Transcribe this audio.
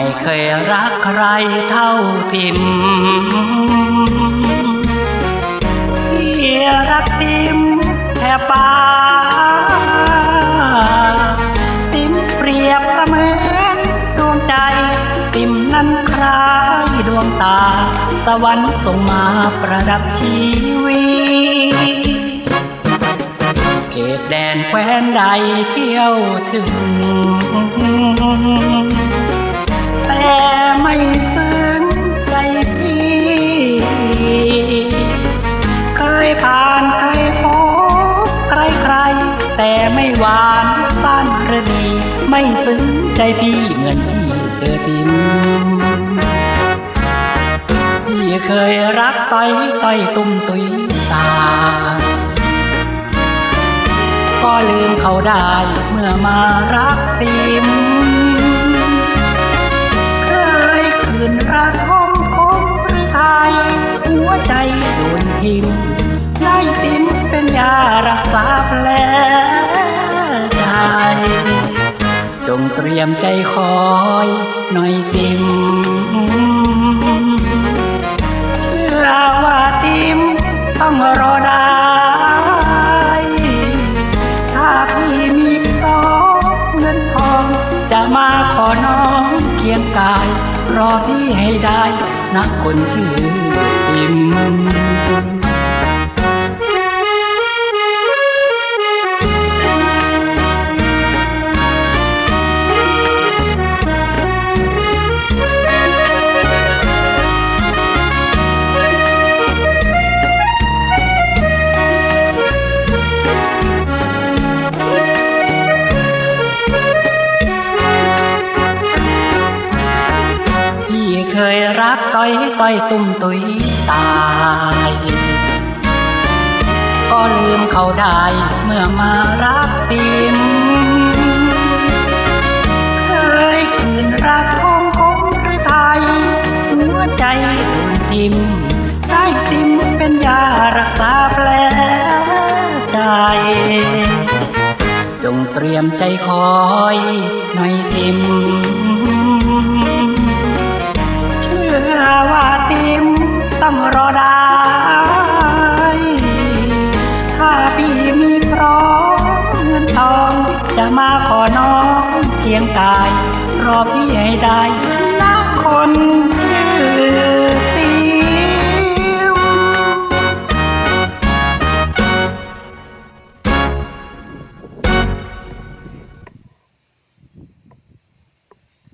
ไม่เคยรักใครเท่าติมพี่รักติมแค่ปากติมเปรียบเสมือนดวงใจติมนั้นคล้ายดวงตา สวรรค์ส่งมาประดับชีวิตเขตแดนแคว้นใดเที่ยวถึง หวานสั้นรือดี ไม่ซึ้งใจพี่เหมือนพี่เธอติมพี่เคยรักต้อยต้อยตุ้มตุยตา ก็ลืมเขาได้เมื่อมารักติมเคยคืนรักคมคมหรือไทยหัวใจโดนทิมได้ติมเป็นยารักษาแผล จงเตรียมใจคอยหน่อยติมเชื่อว่าติมต้องรอได้ ถ้าพี่มีพร้อมเงินทอง จะมาขอน้องเคียงกาย รอพี่ให้ได้นะคนชื่อติม รักต้อยต้อยตุ้มตุยตาย ก็ลืมเขาได้เมื่อมารักติมเคยคืนรักคงคงหรือไทยหัวใจโดนทิมได้ติมเป็นยารักษาแผลใจจงเตรียมใจคอยหน่อยติมายถ้าพี่มีพร้อมเงินทองจะมาขอน้องเคียงกาย รอพี่ให้ได้นะคน